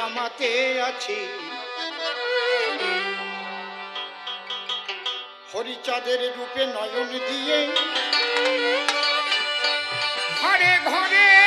জামাতে আছি। হরিচাঁদের রূপে নয়ন দিয়ে। ঘরে ঘরে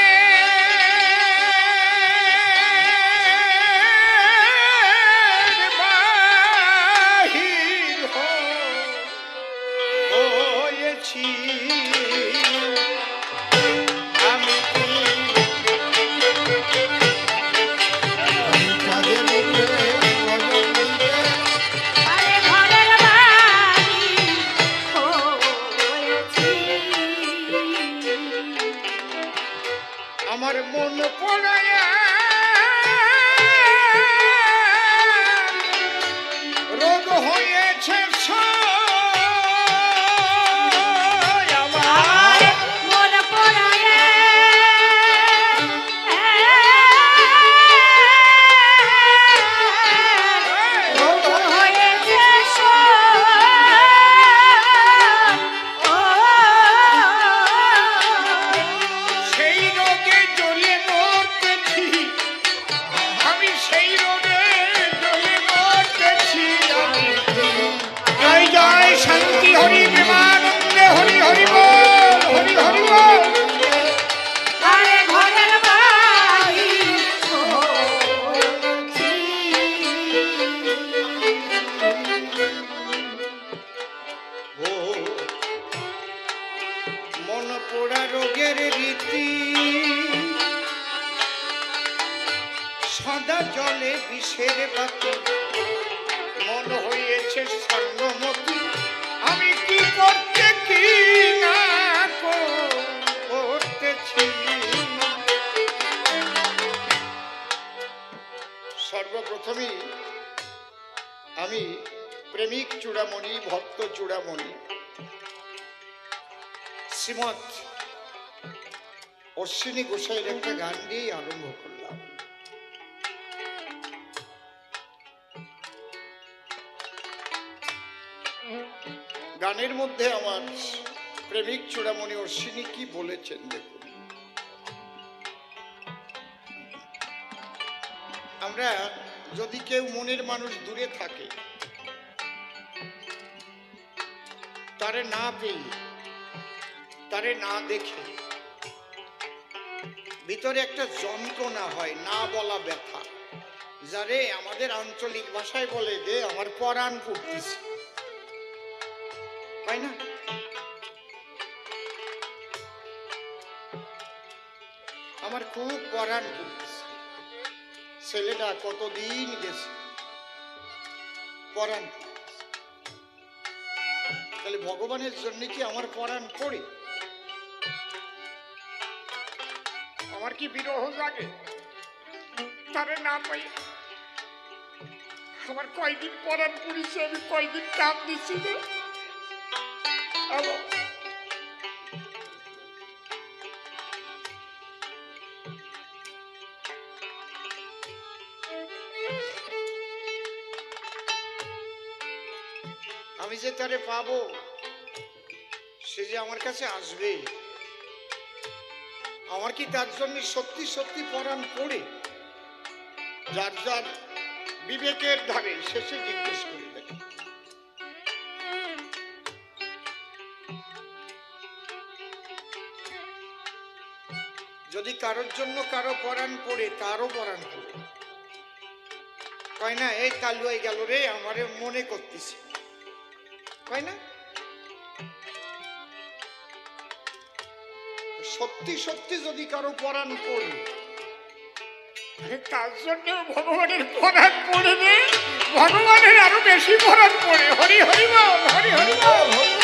পোড়া রোগের রীতি। সদা জলে বিষের বাতি। মন হয়েছে স্বর্ণমতি আমি কি করতে কি না করতেছি সর্বপ্রথমেই আমি প্রেমিক চূড়ামণি, ভক্ত চূড়ামণি। শ্রীমৎ অশ্বিনী গোসাইয়ের একটা গান দিয়েই আরম্ভ করলাম। গানের মধ্যে আমার প্রেমিক চূড়ামণি অশ্বিনী কি বলেছেন দেখুন। আমরা যদি কেউ মনের মানুষ দূরে থাকে, তারে না পেয়ে তারে না দেখে ভিতরে একটা যন্ত্রণা হয়, না বলা ব্যথা। যারে আমাদের আঞ্চলিক ভাষায় বলে যে, আমার পরাণ পড়তেছে তাই না? আমার খুব পরাণ পড়তেছে ছেলেটা কতদিন গেছে? পরাণ তাহলে ভগবানের জন্য কি আমার পরাণ পড়ে? আমার কি বিরহ লাগে? তারে না পাই আমার কয়দিন পরাণ পড়েছে আমি কয়দিন কাম দিচ্ছি আমি যে তারে পাবো, সে যে আমার কাছে আসবে। আমার কি তার জন্য সত্যি সত্যি পরাণ পড়ে? যার যার বিবেকের ধারে শেষে জিজ্ঞেস করে যদি কারোর জন্য কারও পরাণ পড়ে, তারও পরাণ পড়ে। কয় না, এই হয়ে গেল রে, আমারে মনে করতেছি। কয় না? সত্যি সত্যি যদি কারও পরাণ করি তার জন্য ভগবানের পরাণ পড়ে ভগবানের আরও বেশি পরাণ পড়ে। হরি হরি বল হরি হরি বল।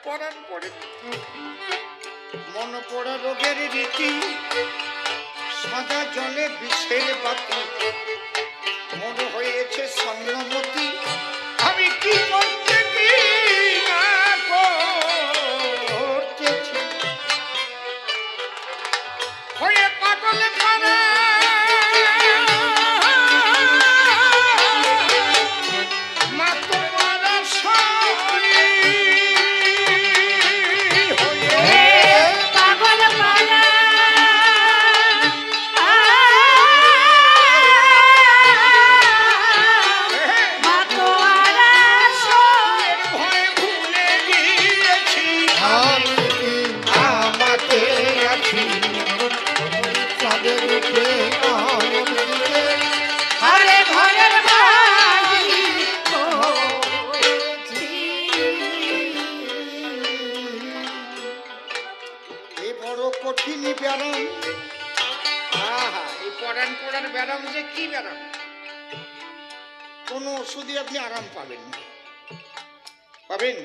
পারি পরে মন পড়া রোগের রীতি সাদা জলে বিষের বাতি মন ব্যারাম যে কি ব্যারাম কোন ওষুধে আপনি আরাম পাবেন পাবেন?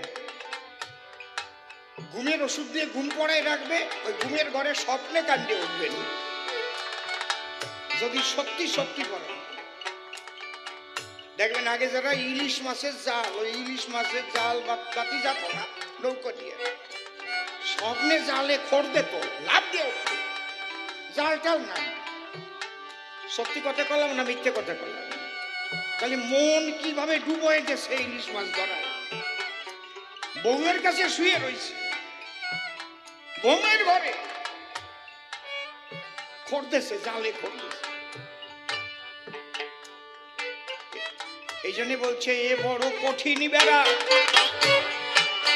ঘুমের ওষুধ দিয়ে ঘুম পড়ায় রাখবে, ওই ঘুমের ঘরে স্বপ্নে কাণ্ডে উঠবেন। যদি সত্যি সত্যি করেন। দেখবেন আগে যারা ইলিশ মাছের জাল, ওই ইলিশ মাছের জাল বা বাতি যাত না, নৌকো দিয়ে। স্বপ্নে জালে খড় দিত, লাভ দিয়ে জাল টাল না সত্যি কথা করলাম না মিথ্যে কথা করলাম তাহলে মন কীভাবে ডুবোয় গেছে ইলিশ মাছ ধরায়? বউয়ের কাছে শুয়ে রয়েছে। বউয়ের ঘরে। খড়তেছে, জালে খড়তেছে। এই জন্য বলছে, এ বড় কঠিন বেড়া,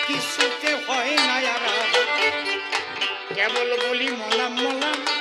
কিছুতে হয় না আরাম কেবল বলি, মলাম মলাম।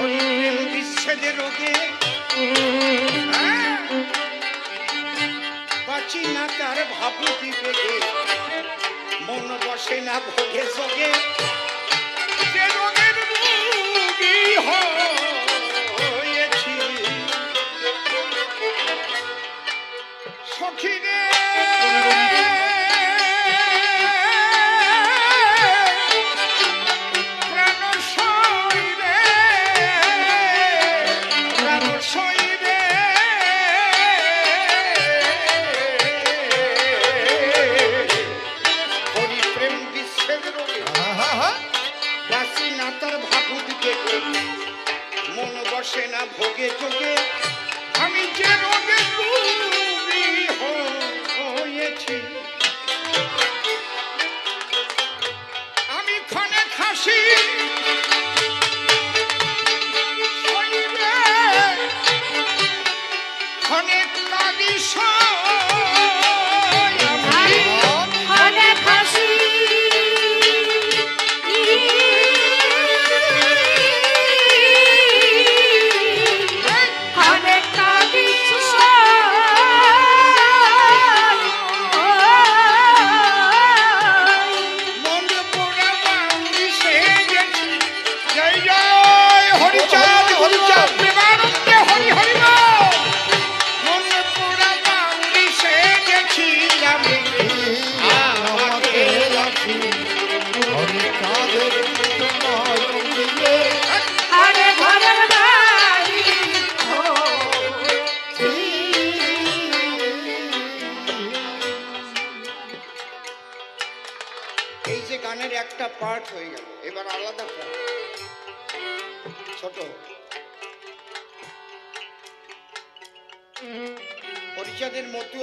প্রেম রোগে। হ্যাঁ, বাঁচি না তার ভাবুতি বেগে মন বসে না ভোগে যোগে। যে রোগের রোগী হয়েছি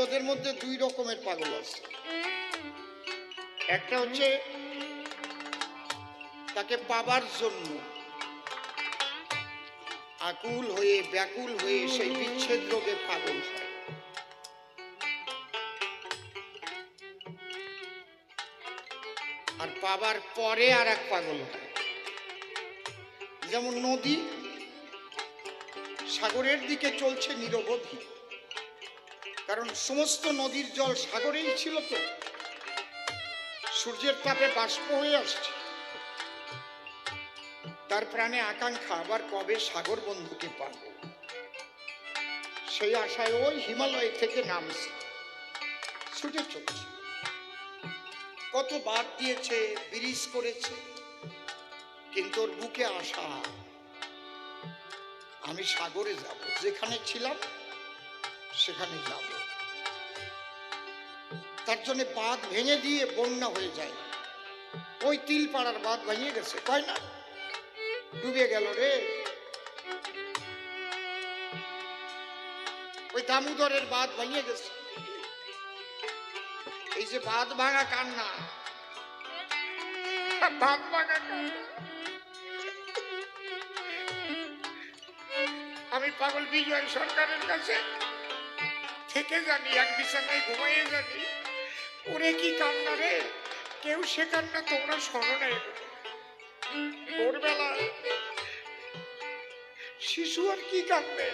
ওদের মধ্যে দুই রকমের পাগল আছে। একটা হচ্ছে তাকে পাবার জন্য আকুল হয়ে, ব্যাকুল হয়ে সেই বিচ্ছেদ রোগে পাগল হয়। আর পাবার পরে আর এক পাগল হয়। যেমন নদী সাগরের দিকে চলছে নিরবধি। কারণ সমস্ত নদীর জল সাগরেই ছিল তো। সূর্যের তাপে বাষ্প হয়ে আসছে। তার প্রাণে আকাঙ্ক্ষা, আবার কবে সাগর বন্ধুকে পাব? সেই আশায় ওই হিমালয় থেকে নামছে। ছুটে চলছে। কত বাদ দিয়েছে, ব্রিজ করেছে, কিন্তু ওর বুকে আশা, আমি সাগরে যাব। যেখানে ছিলাম, সেখানে যাব। তার জন্য বাঁধ ভেঙে দিয়ে বন্যা হয়ে যায়। ওই তিল পাড়ার বাঁধ ভেঙে গেছে কয় না? ডুবে গেল রে। ওই দামোদরের বাঁধ ভেঙে গেছে। এই যে বাঁধ ভাঙা কান্না। বাঁধ ভাঙা আমি পাগল বিজয় সরকারের কাছে থেকে জানি, এক বিছানায় ঘুমাইয়ে জানি। ওরে কি কান্না রে? কেউ সে কান্না তোমরা না। ভোরবেলা শিশু আর কি কাঁদবে?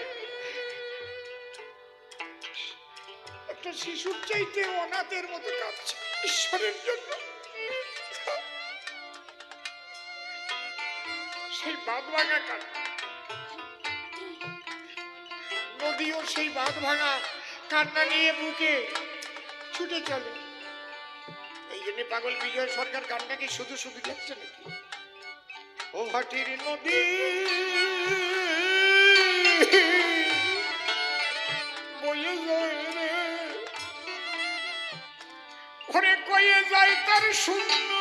একটা শিশুর চাইতে অনাথের মতো কাঁদছে ঈশ্বরের জন্য। সেই বাঁধ ভাঙা কান্না নদীও সেই বাঁধ ভাঙা কান্না নিয়ে বুকে ছুটে চলে। জন্য পাগল বিজয় সরকার গানটা কি শুধু শুধু যাচ্ছে নাকি? ও ভাটির নদী। বয়ে যায় রে ওরে কয়ে যায় তার শূন্য।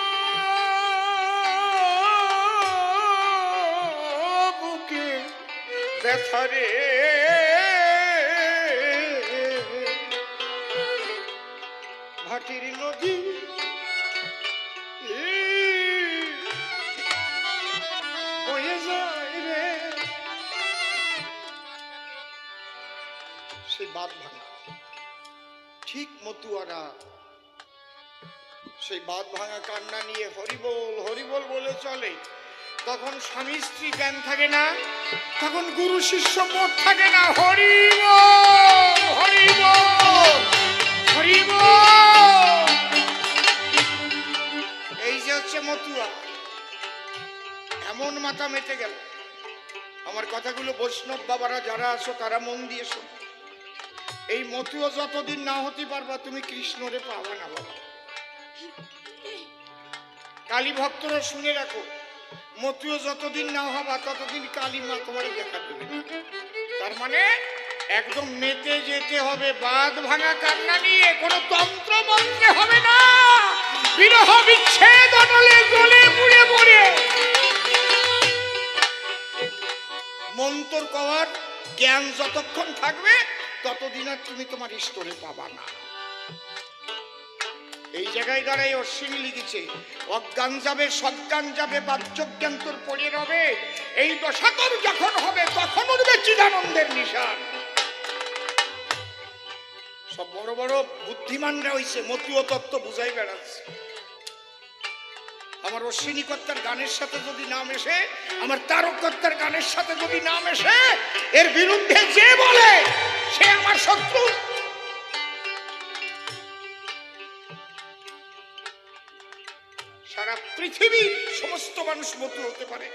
বুকে ব্যথা মতুয়ারা। সেই বাদ ভাঙা কান্না নিয়ে হরিবোল হরিবোল বলে চলে। তখন স্বামী স্ত্রী জ্ঞান থাকে না, তখন গুরু শিষ্য মত থাকে না। হরিবোল হরিবোল হরিবোল। এই যে হচ্ছে মতুয়া, এমন মাথা মেতে গেল। আমার কথাগুলো বৈষ্ণব বাবারা যারা আছো, তারা মন দিয়ে শোনো। এই মতুয়া যতদিন না হতে পারবা, তুমি কৃষ্ণরে পাবা না বাবা। কালী ভক্তরা শুনে রাখো, মতুয়া যতদিন না হবা, ততদিন কালী মা তোমার দেখা দেবে তার মানে একদম মেতে যেতে হবে বাদ ভাঙা কান্না নিয়ে, কোনো তন্ত্র মন্ত্রে হবে না। বিরহ বিচ্ছেদ অনলে জ্বলে পুড়ে পড়ে মন্তর কওয়ার জ্ঞান যতক্ষণ থাকবে ততদিন আর তুমি তোমার ঈশ্বরে পাবা না। এই জায়গায় দাঁড়াই অশ্বিনী লিখেছে, অজ্ঞান যাবে, সজ্ঞান যাবে, বাহ্যজ্ঞান তোর পড়ে রবে। এই দশা তোর যখন হবে, তখন উঠবে চিদানন্দের নিশান। সব বড় বড় বুদ্ধিমানরা হইছে মতীয় তত্ত্ব বুঝাই বেড়াচ্ছে। আমার অশ্বিনী কর্তার গানের সাথে যদি নাম এসে, আমার তারক কর্তার গানের সাথে যদি নাম এসে, এর বিরুদ্ধে যে বলে, সে আমার শত্রু। সারা পৃথিবীর সমস্ত মানুষ মতু হতে পারে।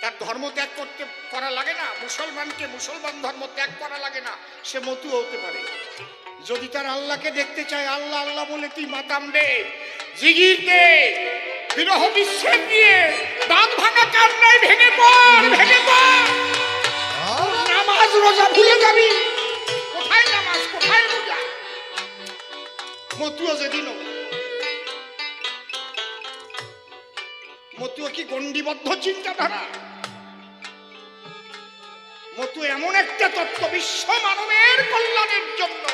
তার ধর্ম ত্যাগ করতে করা লাগে না। মুসলমানকে মুসলমান ধর্ম ত্যাগ করা লাগে না। সে মতু হতে পারে। যদি তার আল্লাহকে দেখতে চায়, আল্লাহ আল্লাহ বলে, তুই মাতাম দে জিগির দে, বিরহ বিচ্ছেদ দিয়ে দাঁত ভাঙা কান্নায় ভেঙে পড় ভেঙে পড়। নামাজ রোজা ভুলে যাবি। কোথায় নামাজ, কোথায় রোজা? মতুয়া যেদিন মতুয়া কি গণ্ডিবদ্ধ চিন্তাধারা? মতু এমন একটা তত্ত্ব, বিশ্ব মানবের কল্যাণের জন্য।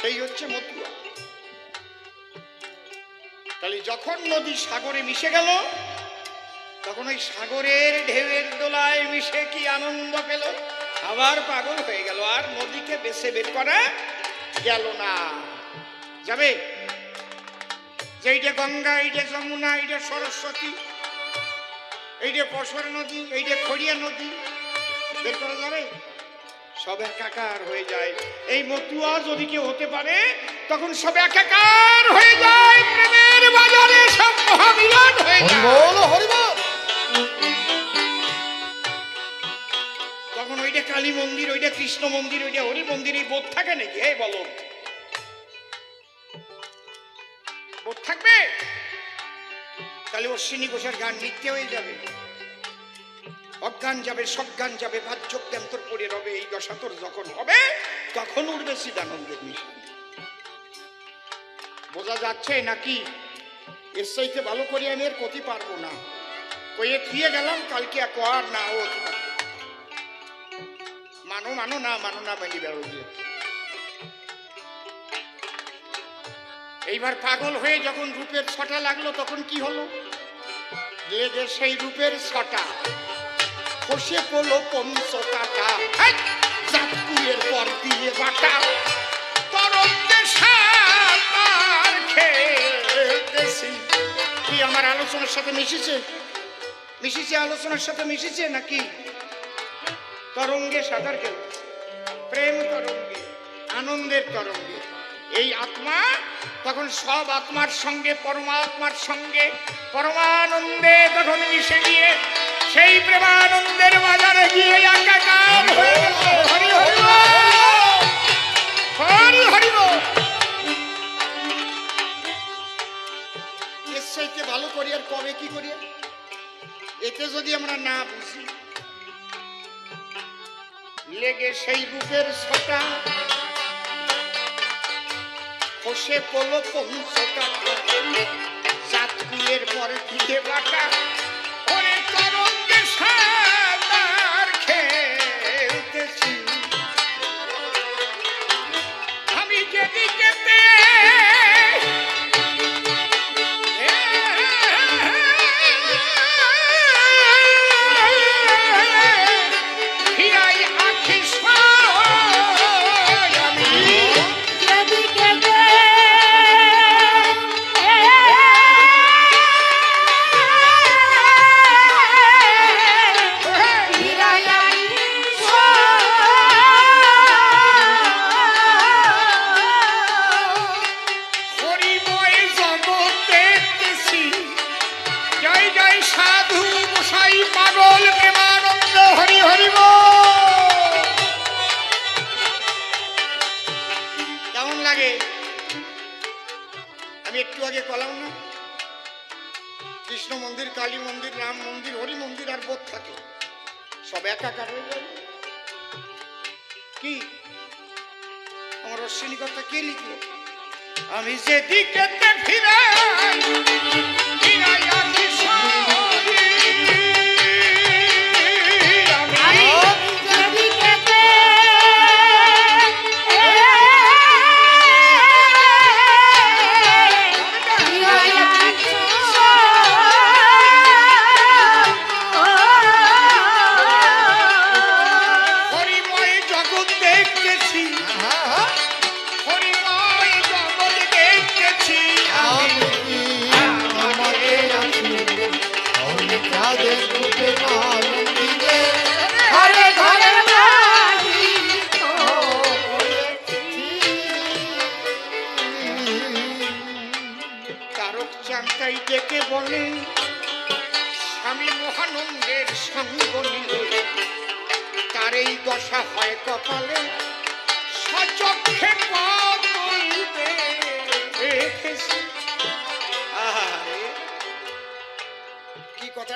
সেই হচ্ছে মতুয়া তাহলে যখন নদী সাগরে মিশে গেল, তখন ওই সাগরের ঢেউয়ের দোলায় মিশে কি আনন্দ পেল? আবার পাগল হয়ে গেল, আর নদীকে বেছে বের করা গেল না। যাবে? যে এইটা গঙ্গা, এইটা যমুনা, এইটা সরস্বতী, এইটা পশর নদী, এইটা খড়িয়া নদী, বের করা যাবে? সব একাকার হয়ে যায়। এই মতুয়া যদি কেউ হতে পারে তখন সব একাকার হয়ে যায়। প্রেমের বাজারে সব মহামিলন হয়ে যায়। তখন ওইটা কালী মন্দির ওইটা কৃষ্ণ মন্দির ওইটা হরি মন্দির এই বোধ থাকে নাকি? এই বলো বোধ থাকবে? তাহলে অশ্বিনী ঘোষের গান মিথ্যে হয়ে যাবে। অজ্ঞান যাবে, সজ্ঞান যাবে বাহ্যজ্ঞান তোর পড়ে রবে, এই দশা তোর যখন হবে, তখন উঠবে সিদ্ধানন্দের মিশন বোঝা যাচ্ছে নাকি? এর ভালো করে আমি এর ক্ষতি পারব না। কইয়ে থিয়ে গেলাম, কালকে এক আর না ও মানো মানো না মানো না মানি বেরো গিয়ে এইবার পাগল হয়ে যখন রূপের ছটা লাগল, তখন কি হলো? লেগে সেই রূপের ছটা। খসে পড়ল পঞ্চ কাটা। চাকুয়ের পর দিয়ে বাটা। তরঙ্গে সাঁতার খেলতেছি কি আমার আলোচনার সাথে মিশেছে? মিশেছে আলোচনার সাথে মিশেছে নাকি? তরঙ্গে সাঁতার খেল প্রেম তরঙ্গে, আনন্দের তরঙ্গে। এই আত্মা তখন সব আত্মার সঙ্গে, পরমাত্মার সঙ্গে, পরমানন্দে তখন মিশে গিয়ে সেই প্রেমানন্দের বাজারে গিয়ে একাকার হয়ে ভালো করি কবে কি করি? এতে যদি আমরা না বুঝি, লেগে সেই রূপের ছটা খসে পড়ল পঞ্চটা জাতকুলের পরে দিয়ে বাটা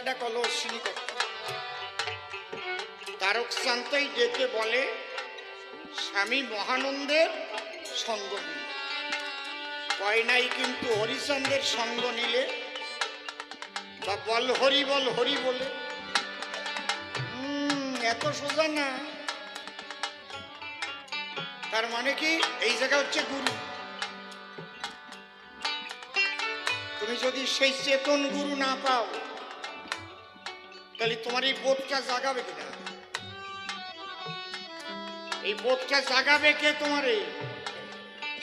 কথাটা কলো অশ্বিনী তারক চান্তাই ডেকে বলে, স্বামী মহানন্দের সঙ্গ নিলে। কয় নাই কিন্তু হরিচন্দ্রের সঙ্গ নিলে, বা বল হরি বল হরি বলে। এত সোজা না। তার মানে কি? এই জায়গা হচ্ছে গুরু। তুমি যদি সেই চেতন গুরু না পাও তাহলে তোমার এই বোধটা জাগাবে কিনা? এই বোধটা জাগাবে কে তোমারে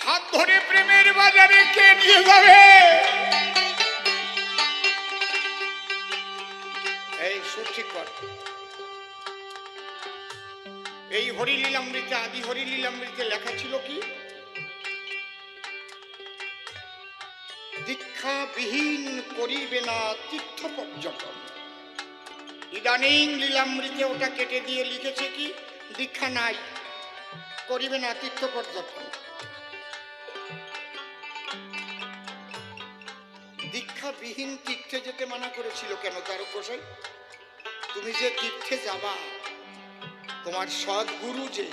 হাত ধরে প্রেমের বাজারে কে নিয়ে যাবে? এই সুর ঠিক কর। এই হরিলীলামৃতে, আদি হরিলীলামৃতে লেখা ছিল কি? দীক্ষা বিহীন করিবে না তীর্থ পর্যটন ইদানিং লীলামৃতে ওটা কেটে দিয়ে লিখেছে কি? দীক্ষা নাই। করিবে না, তীর্থ পর্যটন দীক্ষাবিহীন তীর্থে যেতে মানা করেছিল কেন তার গোসাই তুমি যে তীর্থে যাবা, তোমার সৎ গুরু যে,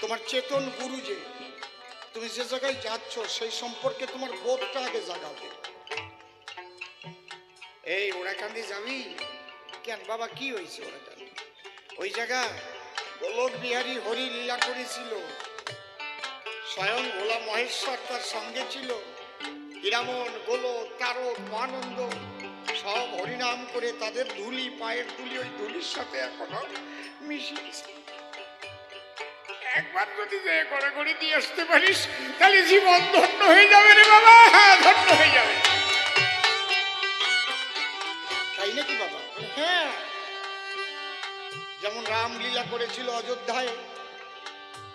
তোমার চেতন গুরু যে, তুমি যে জায়গায় যাচ্ছ, সেই সম্পর্কে তোমার বোধটা আগে জাগাবে এই ওরাকান্দি যাবি? কেন? বাবা, কি হয়েছে ওরাকান্দি ওই জায়গা গোলক বিহারী হরি লীলা করেছিল। স্বয়ং ভোলা মহেশ্বর তার সঙ্গে ছিল। হিরামন, গোলক, তারক আনন্দ সব হরিনাম করে তাদের ধুলি, পায়ের ধুলি, ওই ধুলির সাথে এখনও মিশিয়েছে। একবার যদি যে করে করে দিয়ে আসতে পারিস, তাহলে জীবন ধন্য হয়ে যাবে রে বাবা। হ্যাঁ ধন্য হয়ে যাবে। তাই নাকি বাবা? হ্যাঁ। যেমন রাম লীলা করেছিল অযোধ্যায়,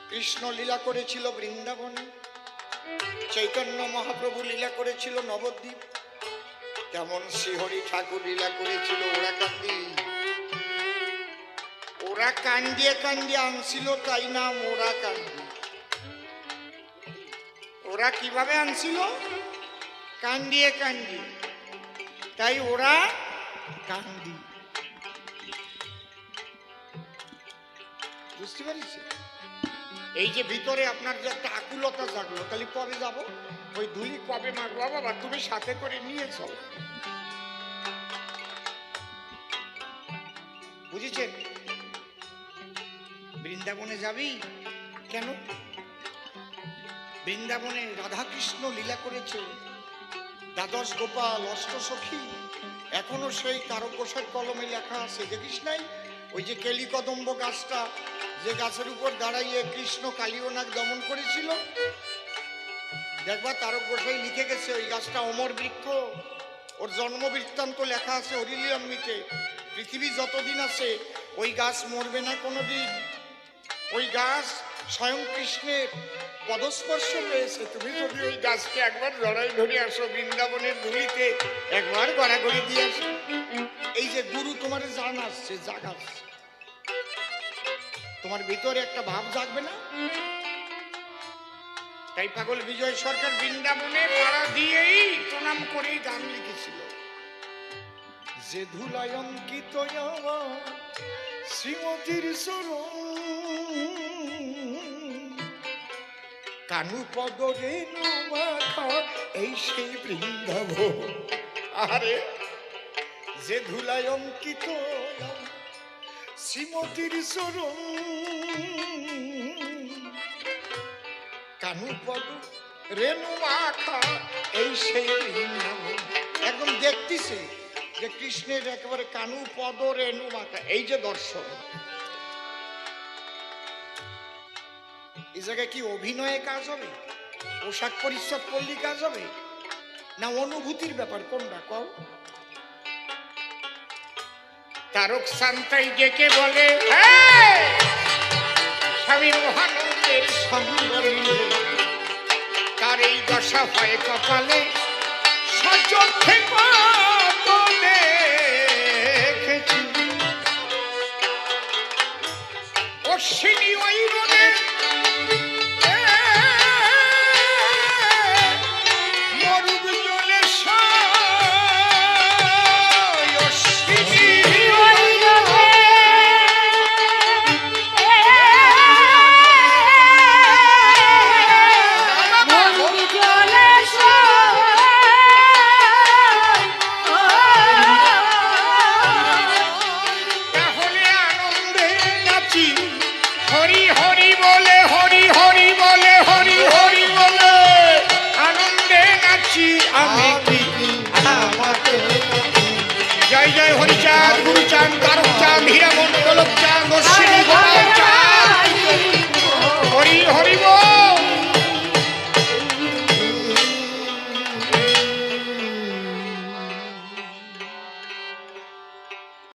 কৃষ্ণ লীলা করেছিল বৃন্দাবনে, চৈতন্য মহাপ্রভু লীলা করেছিল নবদ্বীপ তেমন শ্রীহরি ঠাকুর লীলা করেছিল ওরা কান্দি ওরা কান্দিয়ে কান্দিয়ে আনছিল, তাই নাম ওরা কান্দি ওরা কীভাবে আনছিল? কান্দিয়ে কান্দি তাই ওরা কান্দি। বুঝতে পারিস এই যে ভিতরে আপনার যে একটা আকুলতা জাগলো, তাহলে কবে যাব? ওই ধুলি কবে মারবো বাবা, তুমি সাথে করে নিয়ে চলো। বুঝেছেন? বৃন্দাবনে যাবি? কেন? বৃন্দাবনে রাধাকৃষ্ণ লীলা করেছে। দ্বাদশ গোপাল, অষ্টসখী। এখনও সেই তারকোষের কলমে লেখা আছে, দেখিস নাই? ওই যে কেলি কদম্ব গাছটা, যে গাছের উপর দাঁড়াইয়ে কৃষ্ণ কালীয়নাগ দমন করেছিল। দেখবা তারক গোসাই লিখে গেছে, ওই গাছটা অমর বৃক্ষ। ওর জন্ম বৃত্তান্ত লেখা আছে হরিলিয়াম্মিতে পৃথিবী যতদিন আছে, ওই গাছ মরবে না কোনোদিন। ওই গাছ স্বয়ং কৃষ্ণের পদস্পর্শ পেয়েছে তুমি যদি ওই গাছকে একবার জড়াই ধরে আসো, বৃন্দাবনের ধুলিতে একবার গড়াগড়ি দিয়ে আসো। এই যে গুরু তোমার জান আসছে জাগাচ্ছে তোমার ভিতরে একটা ভাব জাগবে না? তাই পাগল বিজয় সরকার বৃন্দাবনে পাড়া দিয়েই প্রণাম করেই গান লিখেছিল। যে ধুলায় অঙ্কিত শ্রীমতীর কানু পদরে মাখা এই সেই বৃন্দাব আরে, যে ধুলায় অঙ্কিত শ্রীমতীর চরণ। কানু পদ রেণু মাখা এই সেই বৃন্দাবন। একদম দেখতেছে যে কৃষ্ণের একেবারে কানু পদ রেণু মাখা এই যে দর্শন। এই জায়গায় কি অভিনয়ে কাজ হবে? পোশাক পরিচ্ছদ করলে কাজ হবে? না অনুভূতির ব্যাপার কোনটা? কও। তারক শান্তাই ডেকে বলে স্বামী মহানন্দের সুন্দর তার এই দশা হয় কপালে। সচক্ষে দেখেছি। অশ্বিনী